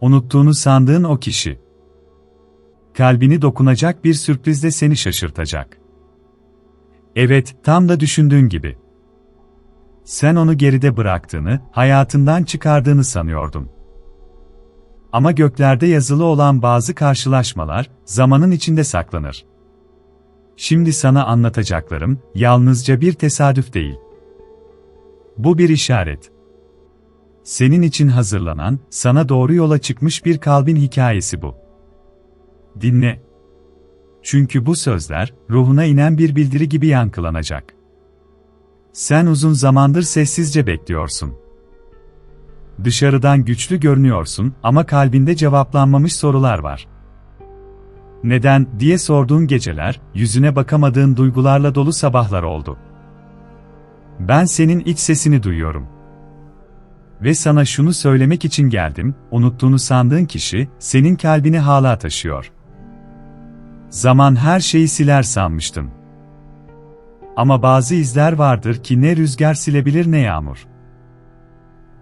Unuttuğunu sandığın o kişi. Kalbini dokunacak bir sürprizle seni şaşırtacak. Evet, tam da düşündüğün gibi. Sen onu geride bıraktığını, hayatından çıkardığını sanıyordun. Ama göklerde yazılı olan bazı karşılaşmalar, zamanın içinde saklanır. Şimdi sana anlatacaklarım, yalnızca bir tesadüf değil. Bu bir işaret. Senin için hazırlanan, sana doğru yola çıkmış bir kalbin hikayesi bu. Dinle. Çünkü bu sözler, ruhuna inen bir bildiri gibi yankılanacak. Sen uzun zamandır sessizce bekliyorsun. Dışarıdan güçlü görünüyorsun ama kalbinde cevaplanmamış sorular var. Neden diye sorduğun geceler, yüzüne bakamadığın duygularla dolu sabahlar oldu. Ben senin iç sesini duyuyorum. Ve sana şunu söylemek için geldim, unuttuğunu sandığın kişi, senin kalbini hala taşıyor. Zaman her şeyi siler sanmıştın. Ama bazı izler vardır ki ne rüzgar silebilir ne yağmur.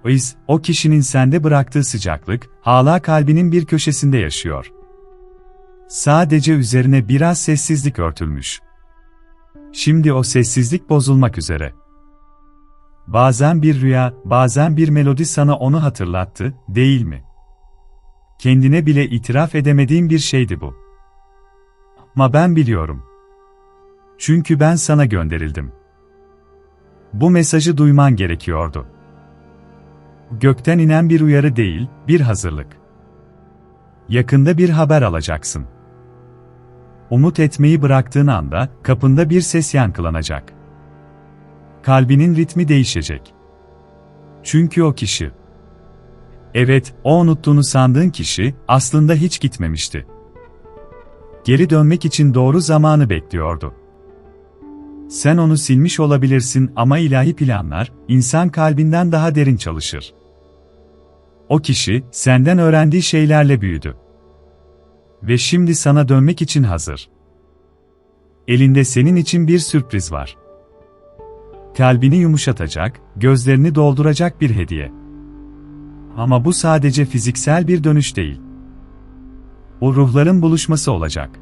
O iz, o kişinin sende bıraktığı sıcaklık, hala kalbinin bir köşesinde yaşıyor. Sadece üzerine biraz sessizlik örtülmüş. Şimdi o sessizlik bozulmak üzere. Bazen bir rüya, bazen bir melodi sana onu hatırlattı, değil mi? Kendine bile itiraf edemediğin bir şeydi bu. Ama ben biliyorum. Çünkü ben sana gönderildim. Bu mesajı duyman gerekiyordu. Gökten inen bir uyarı değil, bir hazırlık. Yakında bir haber alacaksın. Umut etmeyi bıraktığın anda kapında bir ses yankılanacak. Kalbinin ritmi değişecek. Çünkü o kişi. Evet, o unuttuğunu sandığın kişi aslında hiç gitmemişti. Geri dönmek için doğru zamanı bekliyordu. Sen onu silmiş olabilirsin ama ilahi planlar, insan kalbinden daha derin çalışır. O kişi, senden öğrendiği şeylerle büyüdü. Ve şimdi sana dönmek için hazır. Elinde senin için bir sürpriz var. Kalbini yumuşatacak, gözlerini dolduracak bir hediye. Ama bu sadece fiziksel bir dönüş değil. O ruhların buluşması olacak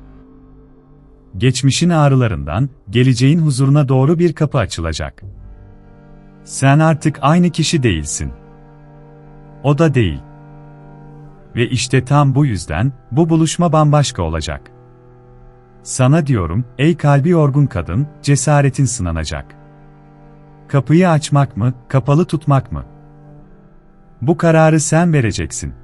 geçmişin ağrılarından, geleceğin huzuruna doğru bir kapı açılacak. Sen artık aynı kişi değilsin. O da değil. Ve işte tam bu yüzden, bu buluşma bambaşka olacak. Sana diyorum, ey kalbi yorgun kadın, cesaretin sınanacak. Kapıyı açmak mı, kapalı tutmak mı? Bu kararı sen vereceksin.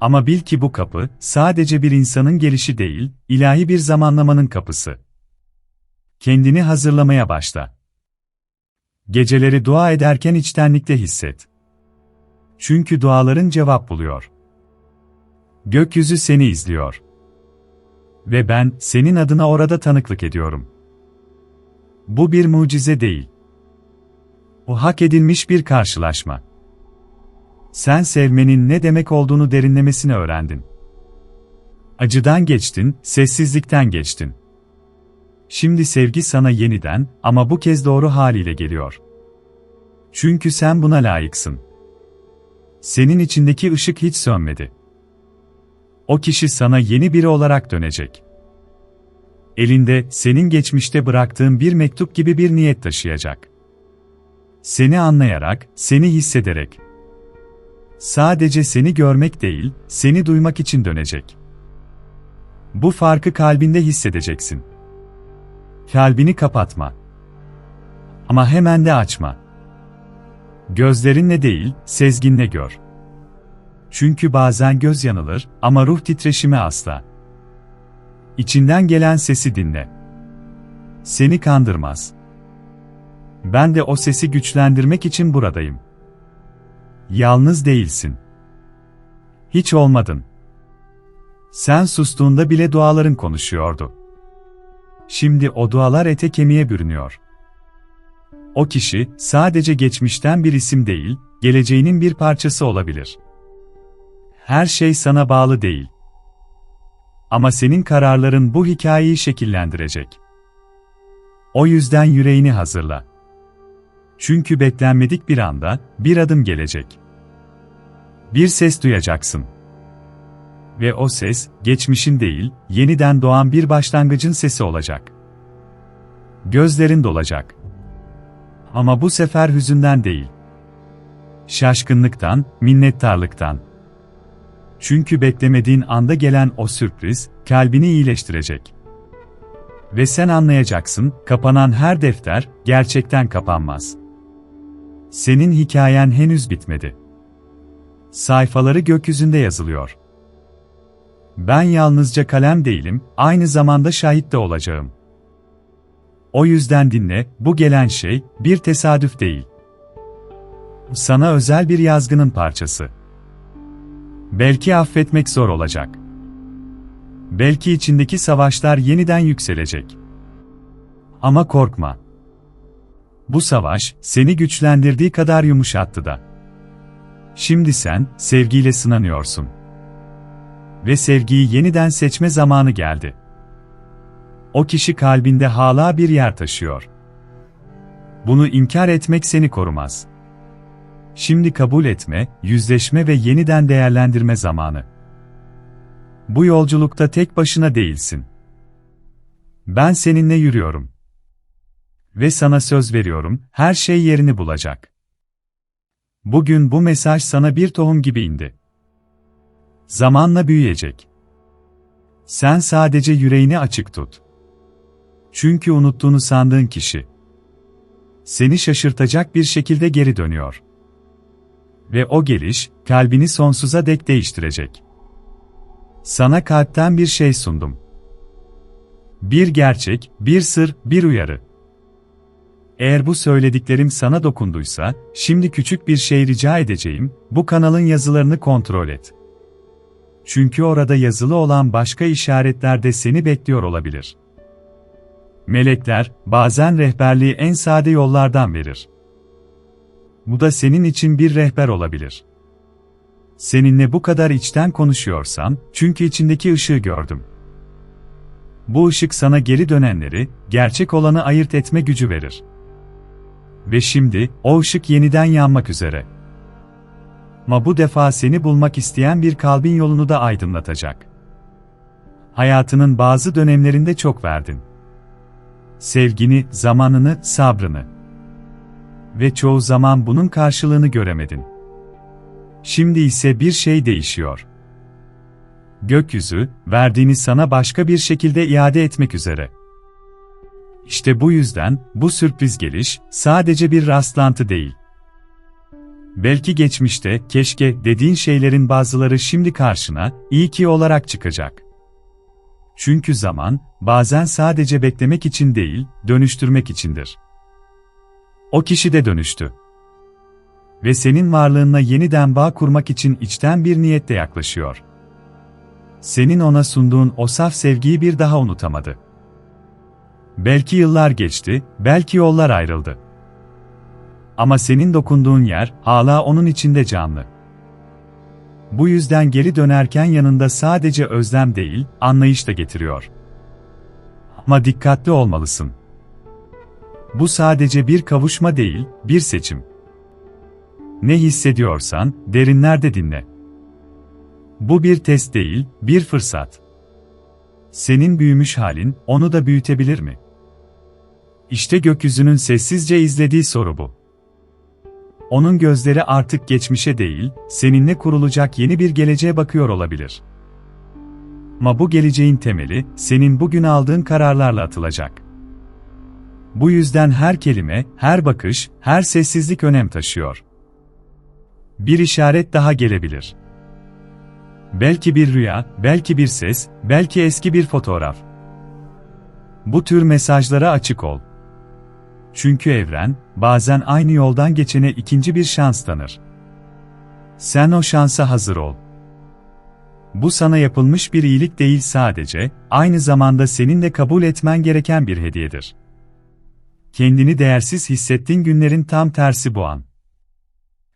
Ama bil ki bu kapı, sadece bir insanın gelişi değil, ilahi bir zamanlamanın kapısı. Kendini hazırlamaya başla. Geceleri dua ederken içtenlikle hisset. Çünkü duaların cevap buluyor. Gökyüzü seni izliyor. Ve ben, senin adına orada tanıklık ediyorum. Bu bir mucize değil. O hak edilmiş bir karşılaşma. Sen sevmenin ne demek olduğunu derinlemesine öğrendin. Acıdan geçtin, sessizlikten geçtin. Şimdi sevgi sana yeniden ama bu kez doğru haliyle geliyor. Çünkü sen buna layıksın. Senin içindeki ışık hiç sönmedi. O kişi sana yeni biri olarak dönecek. Elinde senin geçmişte bıraktığın bir mektup gibi bir niyet taşıyacak. Seni anlayarak, seni hissederek, Sadece seni görmek değil, seni duymak için dönecek. Bu farkı kalbinde hissedeceksin. Kalbini kapatma. Ama hemen de açma. Gözlerinle değil, sezginle gör. Çünkü bazen göz yanılır ama ruh titreşimi asla. İçinden gelen sesi dinle. Seni kandırmaz. Ben de o sesi güçlendirmek için buradayım.'' Yalnız değilsin. Hiç olmadın. Sen sustuğunda bile duaların konuşuyordu. Şimdi o dualar ete kemiğe bürünüyor. O kişi sadece geçmişten bir isim değil, geleceğinin bir parçası olabilir. Her şey sana bağlı değil. Ama senin kararların bu hikayeyi şekillendirecek. O yüzden yüreğini hazırla. Çünkü beklenmedik bir anda bir adım gelecek. bir ses duyacaksın. Ve o ses, geçmişin değil, yeniden doğan bir başlangıcın sesi olacak. Gözlerin dolacak. Ama bu sefer hüzünden değil. Şaşkınlıktan, minnettarlıktan. Çünkü beklemediğin anda gelen o sürpriz, kalbini iyileştirecek. Ve sen anlayacaksın, kapanan her defter, gerçekten kapanmaz. Senin hikayen henüz bitmedi. Sayfaları gökyüzünde yazılıyor. Ben yalnızca kalem değilim, aynı zamanda şahit de olacağım. O yüzden dinle, bu gelen şey, bir tesadüf değil. Sana özel bir yazgının parçası. Belki affetmek zor olacak. Belki içindeki savaşlar yeniden yükselecek. Ama korkma. Bu savaş, seni güçlendirdiği kadar yumuşattı da. Şimdi sen, sevgiyle sınanıyorsun. Ve sevgiyi yeniden seçme zamanı geldi. O kişi kalbinde hala bir yer taşıyor. Bunu inkar etmek seni korumaz. Şimdi kabul etme, yüzleşme ve yeniden değerlendirme zamanı. Bu yolculukta tek başına değilsin. Ben seninle yürüyorum. Ve sana söz veriyorum, her şey yerini bulacak. Bugün bu mesaj sana bir tohum gibi indi. Zamanla büyüyecek. Sen sadece yüreğini açık tut. Çünkü unuttuğunu sandığın kişi seni şaşırtacak bir şekilde geri dönüyor. Ve o geliş kalbini sonsuza dek değiştirecek. Sana kalpten bir şey sundum. Bir gerçek, bir sır, bir uyarı. Eğer bu söylediklerim sana dokunduysa, şimdi küçük bir şey rica edeceğim, bu kanalın yazılarını kontrol et. Çünkü orada yazılı olan başka işaretler de seni bekliyor olabilir. Melekler, bazen rehberliği en sade yollardan verir. Bu da senin için bir rehber olabilir. Seninle bu kadar içten konuşuyorsam, çünkü içindeki ışığı gördüm. Bu ışık sana geri dönenleri, gerçek olanı ayırt etme gücü verir. Ve şimdi, o ışık yeniden yanmak üzere. Ama bu defa seni bulmak isteyen bir kalbin yolunu da aydınlatacak. Hayatının bazı dönemlerinde çok verdin. Sevgini, zamanını, sabrını. Ve çoğu zaman bunun karşılığını göremedin. Şimdi ise bir şey değişiyor. Gökyüzü, verdiğini sana başka bir şekilde iade etmek üzere. İşte bu yüzden, bu sürpriz geliş, sadece bir rastlantı değil. Belki geçmişte, keşke dediğin şeylerin bazıları şimdi karşına, iyi ki olarak çıkacak. Çünkü zaman, bazen sadece beklemek için değil, dönüştürmek içindir. O kişi de dönüştü. Ve senin varlığınla yeniden bağ kurmak için içten bir niyetle yaklaşıyor. Senin ona sunduğun o saf sevgiyi bir daha unutamadı. Belki yıllar geçti, belki yollar ayrıldı. Ama senin dokunduğun yer hala onun içinde canlı. Bu yüzden geri dönerken yanında sadece özlem değil, anlayış da getiriyor. Ama dikkatli olmalısın. Bu sadece bir kavuşma değil, bir seçim. Ne hissediyorsan, derinlerde dinle. Bu bir test değil, bir fırsat. Senin büyümüş halin, onu da büyütebilir mi? İşte gökyüzünün sessizce izlediği soru bu. Onun gözleri artık geçmişe değil, seninle kurulacak yeni bir geleceğe bakıyor olabilir. Ama bu geleceğin temeli, senin bugün aldığın kararlarla atılacak. Bu yüzden her kelime, her bakış, her sessizlik önem taşıyor. Bir işaret daha gelebilir. Belki bir rüya, belki bir ses, belki eski bir fotoğraf. Bu tür mesajlara açık ol. Çünkü evren, bazen aynı yoldan geçene ikinci bir şans tanır. Sen o şansa hazır ol. Bu sana yapılmış bir iyilik değil sadece, aynı zamanda senin de kabul etmen gereken bir hediyedir. Kendini değersiz hissettiğin günlerin tam tersi bu an.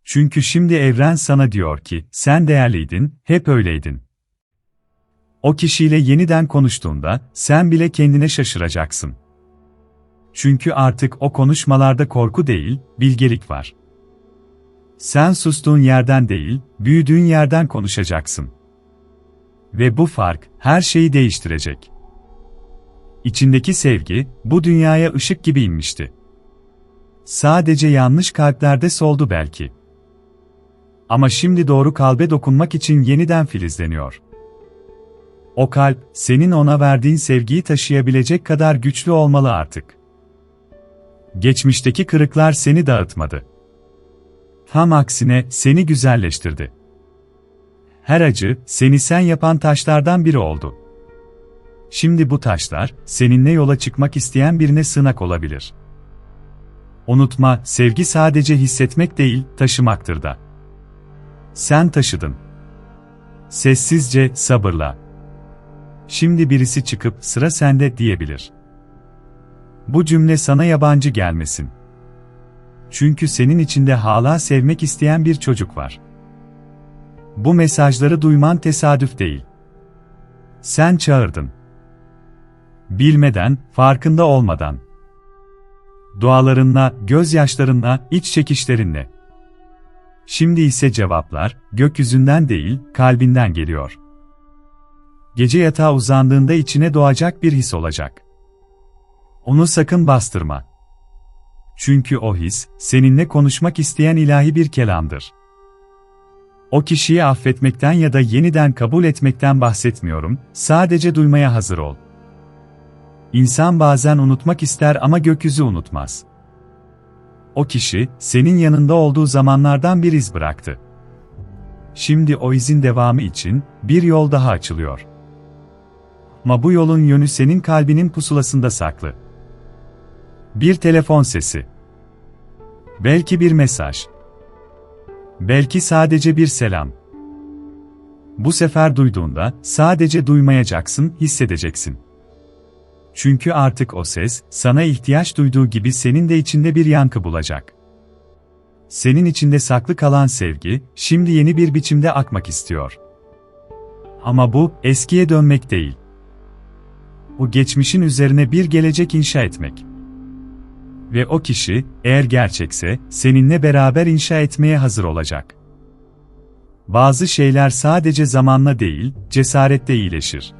Çünkü şimdi evren sana diyor ki, sen değerliydin, hep öyleydin. O kişiyle yeniden konuştuğunda, sen bile kendine şaşıracaksın. Çünkü artık o konuşmalarda korku değil, bilgelik var. Sen sustuğun yerden değil, büyüdüğün yerden konuşacaksın. Ve bu fark her şeyi değiştirecek. İçindeki sevgi bu dünyaya ışık gibi inmişti. Sadece yanlış kalplerde soldu belki. Ama şimdi doğru kalbe dokunmak için yeniden filizleniyor. O kalp, senin ona verdiğin sevgiyi taşıyabilecek kadar güçlü olmalı artık. Geçmişteki kırıklar seni dağıtmadı. Tam aksine seni güzelleştirdi. Her acı, seni sen yapan taşlardan biri oldu. Şimdi bu taşlar, seninle yola çıkmak isteyen birine sığınak olabilir. Unutma, sevgi sadece hissetmek değil, taşımaktır da. Sen taşıdın. Sessizce, sabırla. Şimdi birisi çıkıp sıra sende diyebilir. Bu cümle sana yabancı gelmesin. Çünkü senin içinde hala sevmek isteyen bir çocuk var. Bu mesajları duyman tesadüf değil. Sen çağırdın. Bilmeden, farkında olmadan. Dualarınla, gözyaşlarınla, iç çekişlerinle. Şimdi ise cevaplar, gökyüzünden değil, kalbinden geliyor. Gece yatağa uzandığında içine doğacak bir his olacak. Onu sakın bastırma. Çünkü o his, seninle konuşmak isteyen ilahi bir kelamdır. O kişiyi affetmekten ya da yeniden kabul etmekten bahsetmiyorum, sadece duymaya hazır ol. İnsan bazen unutmak ister ama gökyüzü unutmaz. O kişi, senin yanında olduğu zamanlardan bir iz bıraktı. Şimdi o izin devamı için, bir yol daha açılıyor. Ama bu yolun yönü senin kalbinin pusulasında saklı. Bir telefon sesi. Belki bir mesaj. Belki sadece bir selam. Bu sefer duyduğunda sadece duymayacaksın, hissedeceksin. Çünkü artık o ses, sana ihtiyaç duyduğu gibi senin de içinde bir yankı bulacak. Senin içinde saklı kalan sevgi, şimdi yeni bir biçimde akmak istiyor. Ama bu, eskiye dönmek değil. Bu geçmişin üzerine bir gelecek inşa etmek. Ve o kişi, eğer gerçekse, seninle beraber inşa etmeye hazır olacak. Bazı şeyler sadece zamanla değil, cesaretle iyileşir.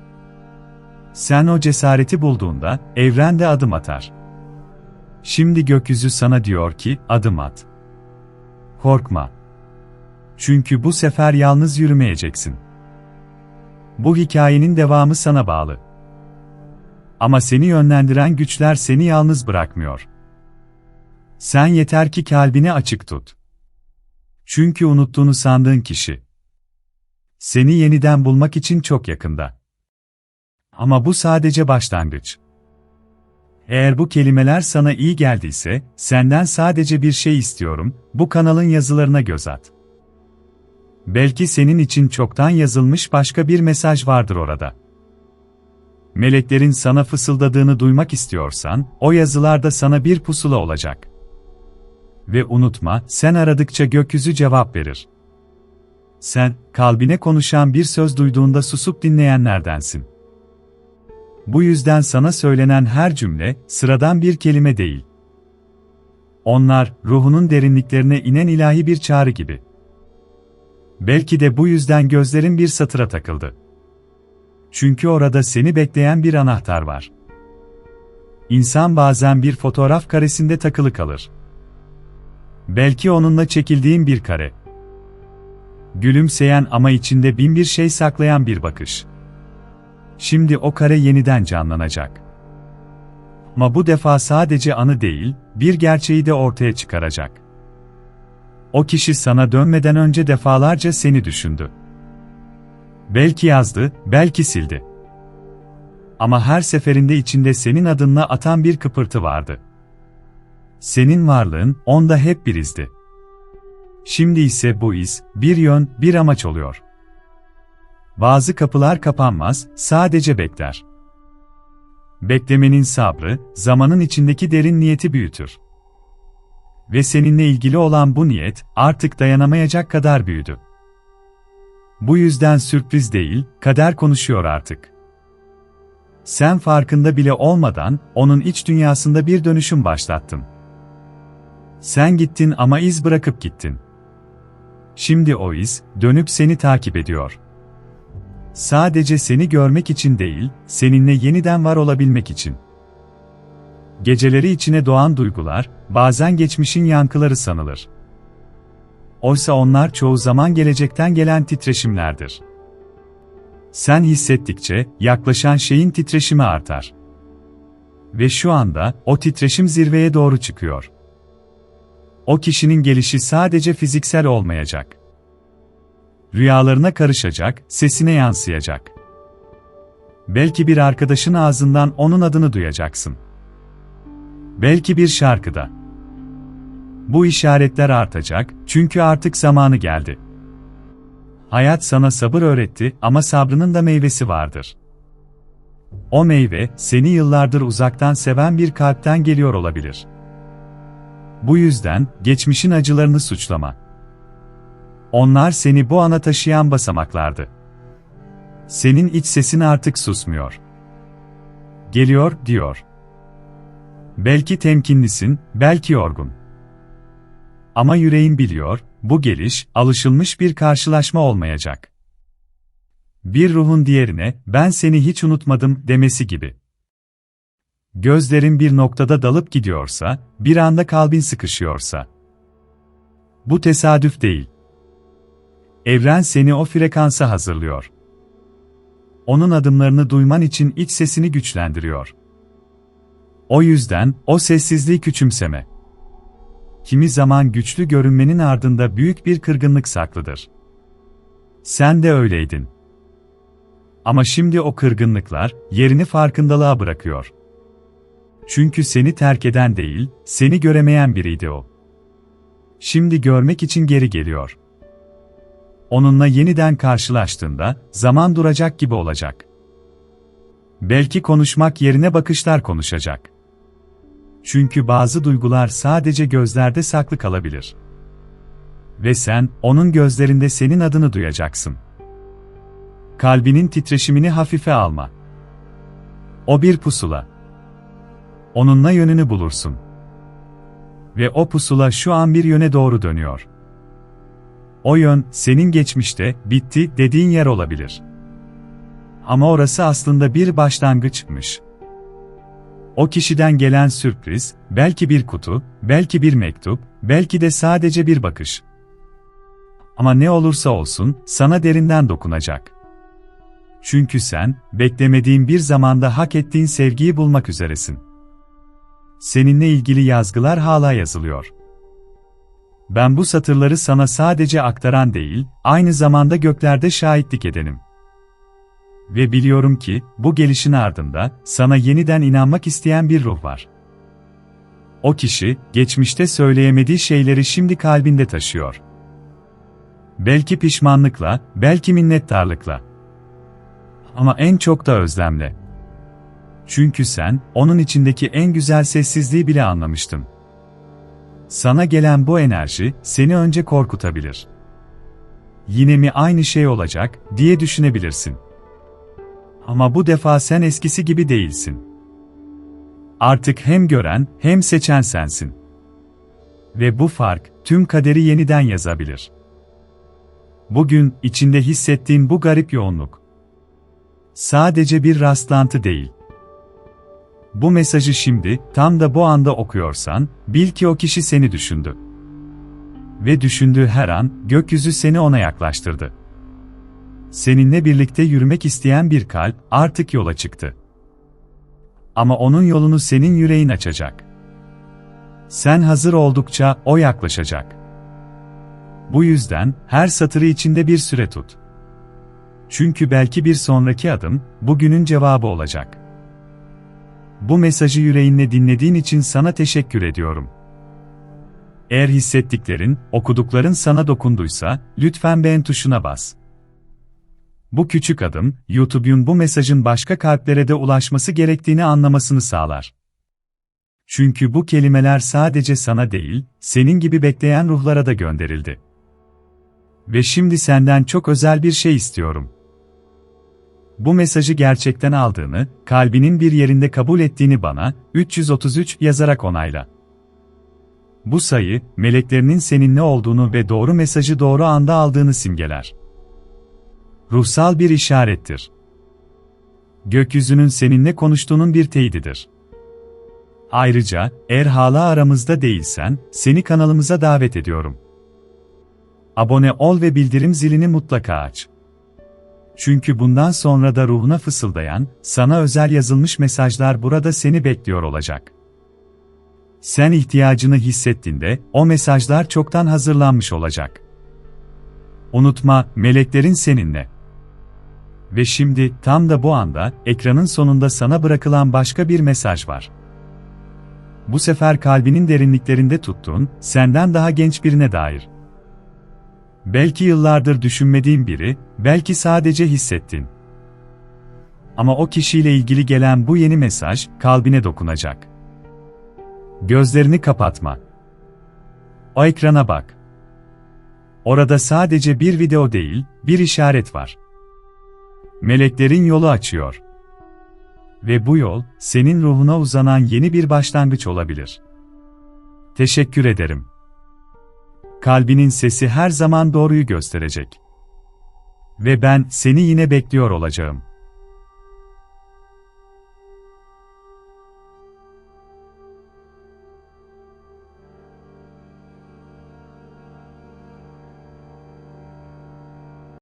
Sen o cesareti bulduğunda, evren de adım atar. Şimdi gökyüzü sana diyor ki, adım at. Korkma. Çünkü bu sefer yalnız yürümeyeceksin. Bu hikayenin devamı sana bağlı. Ama seni yönlendiren güçler seni yalnız bırakmıyor. Sen yeter ki kalbini açık tut. Çünkü unuttuğunu sandığın kişi seni yeniden bulmak için çok yakında. Ama bu sadece başlangıç. Eğer bu kelimeler sana iyi geldiyse, senden sadece bir şey istiyorum, bu kanalın yazılarına göz at. Belki senin için çoktan yazılmış başka bir mesaj vardır orada. Meleklerin sana fısıldadığını duymak istiyorsan, o yazılarda sana bir pusula olacak. Ve unutma, sen aradıkça gökyüzü cevap verir. Sen, kalbine konuşan bir söz duyduğunda susup dinleyenlerdensin. Bu yüzden sana söylenen her cümle, sıradan bir kelime değil. Onlar, ruhunun derinliklerine inen ilahi bir çağrı gibi. Belki de bu yüzden gözlerin bir satıra takıldı. Çünkü orada seni bekleyen bir anahtar var. İnsan bazen bir fotoğraf karesinde takılı kalır. Belki onunla çekildiğin bir kare. Gülümseyen ama içinde bin bir şey saklayan bir bakış. Şimdi o kare yeniden canlanacak. Ama bu defa sadece anı değil, bir gerçeği de ortaya çıkaracak. O kişi sana dönmeden önce defalarca seni düşündü. Belki yazdı, belki sildi. Ama her seferinde içinde senin adınla atan bir kıpırtı vardı. Senin varlığın onda hep bir izdi. Şimdi ise bu iz, bir yön, bir amaç oluyor. Bazı kapılar kapanmaz, sadece bekler. Beklemenin sabrı, zamanın içindeki derin niyeti büyütür. Ve seninle ilgili olan bu niyet, artık dayanamayacak kadar büyüdü. Bu yüzden sürpriz değil, kader konuşuyor artık. Sen farkında bile olmadan, onun iç dünyasında bir dönüşüm başlattın. Sen gittin ama iz bırakıp gittin. şimdi o iz, dönüp seni takip ediyor. Sadece seni görmek için değil, seninle yeniden var olabilmek için. Geceleri içine doğan duygular, bazen geçmişin yankıları sanılır. Oysa onlar çoğu zaman gelecekten gelen titreşimlerdir. Sen hissettikçe, yaklaşan şeyin titreşimi artar. Ve şu anda, o titreşim zirveye doğru çıkıyor. O kişinin gelişi sadece fiziksel olmayacak. Rüyalarına karışacak, sesine yansıyacak. Belki bir arkadaşın ağzından onun adını duyacaksın. Belki bir şarkıda. Bu işaretler artacak, çünkü artık zamanı geldi. Hayat sana sabır öğretti ama sabrının da meyvesi vardır. O meyve, seni yıllardır uzaktan seven bir kalpten geliyor olabilir. Bu yüzden, geçmişin acılarını suçlama. Onlar seni bu ana taşıyan basamaklardı. Senin iç sesin artık susmuyor. Geliyor, diyor. Belki temkinlisin, belki yorgun. Ama yüreğin biliyor, bu geliş, alışılmış bir karşılaşma olmayacak. Bir ruhun diğerine, ben seni hiç unutmadım demesi gibi. Gözlerin bir noktada dalıp gidiyorsa, bir anda kalbin sıkışıyorsa. Bu tesadüf değil. Evren seni o frekansa hazırlıyor. Onun adımlarını duyman için iç sesini güçlendiriyor. O yüzden, o sessizliği küçümseme. Kimi zaman güçlü görünmenin ardında büyük bir kırgınlık saklıdır. Sen de öyleydin. Ama şimdi o kırgınlıklar, yerini farkındalığa bırakıyor. Çünkü seni terk eden değil, seni göremeyen biriydi o. Şimdi görmek için geri geliyor. Onunla yeniden karşılaştığında, zaman duracak gibi olacak. Belki konuşmak yerine bakışlar konuşacak. Çünkü bazı duygular sadece gözlerde saklı kalabilir. Ve sen, onun gözlerinde senin adını duyacaksın. Kalbinin titreşimini hafife alma. O bir pusula. Onunla yönünü bulursun. Ve o pusula şu an bir yöne doğru dönüyor. O yön, senin geçmişte, bitti dediğin yer olabilir. Ama orası aslında bir başlangıçmış. O kişiden gelen sürpriz, belki bir kutu, belki bir mektup, belki de sadece bir bakış. Ama ne olursa olsun, sana derinden dokunacak. Çünkü sen, beklemediğin bir zamanda hak ettiğin sevgiyi bulmak üzeresin. Seninle ilgili yazgılar hala yazılıyor. Ben bu satırları sana sadece aktaran değil, aynı zamanda göklerde şahitlik edenim. Ve biliyorum ki, bu gelişin ardında, sana yeniden inanmak isteyen bir ruh var. O kişi, geçmişte söyleyemediği şeyleri şimdi kalbinde taşıyor. Belki pişmanlıkla, belki minnettarlıkla. Ama en çok da özlemle. Çünkü sen, onun içindeki en güzel sessizliği bile anlamıştın. Sana gelen bu enerji, seni önce korkutabilir. Yine mi aynı şey olacak, diye düşünebilirsin. Ama bu defa sen eskisi gibi değilsin. Artık hem gören, hem seçen sensin. Ve bu fark, tüm kaderi yeniden yazabilir. Bugün, içinde hissettiğin bu garip yoğunluk. Sadece bir rastlantı değil. Bu mesajı şimdi, tam da bu anda okuyorsan, bil ki o kişi seni düşündü. Ve düşündüğü her an, gökyüzü seni ona yaklaştırdı. Seninle birlikte yürümek isteyen bir kalp, artık yola çıktı. Ama onun yolunu senin yüreğin açacak. Sen hazır oldukça, o yaklaşacak. Bu yüzden, her satırı içinde bir süre tut. Çünkü belki bir sonraki adım, bugünün cevabı olacak.'' Bu mesajı yüreğinle dinlediğin için sana teşekkür ediyorum. Eğer hissettiklerin, okudukların sana dokunduysa, lütfen beğen tuşuna bas. Bu küçük adım, YouTube'un bu mesajın başka kalplere de ulaşması gerektiğini anlamasını sağlar. Çünkü bu kelimeler sadece sana değil, senin gibi bekleyen ruhlara da gönderildi. Ve şimdi senden çok özel bir şey istiyorum bu mesajı gerçekten aldığını, kalbinin bir yerinde kabul ettiğini bana, 333 yazarak onayla. Bu sayı, meleklerinin seninle olduğunu ve doğru mesajı doğru anda aldığını simgeler. Ruhsal bir işarettir. Gökyüzünün seninle konuştuğunun bir teyididir. Ayrıca, eğer hala aramızda değilsen, seni kanalımıza davet ediyorum. Abone ol ve bildirim zilini mutlaka aç. Çünkü bundan sonra da ruhuna fısıldayan, sana özel yazılmış mesajlar burada seni bekliyor olacak. Sen ihtiyacını hissettiğinde, o mesajlar çoktan hazırlanmış olacak. Unutma, meleklerin seninle. Ve şimdi, tam da bu anda, ekranın sonunda sana bırakılan başka bir mesaj var. Bu sefer kalbinin derinliklerinde tuttuğun, senden daha genç birine dair. Belki yıllardır düşünmediğin biri, belki sadece hissettin. Ama o kişiyle ilgili gelen bu yeni mesaj, kalbine dokunacak. Gözlerini kapatma. O ekrana bak. Orada sadece bir video değil, bir işaret var. Meleklerin yolu açıyor. Ve bu yol, senin ruhuna uzanan yeni bir başlangıç olabilir. Teşekkür ederim. Kalbinin sesi her zaman doğruyu gösterecek. Ve ben seni yine bekliyor olacağım.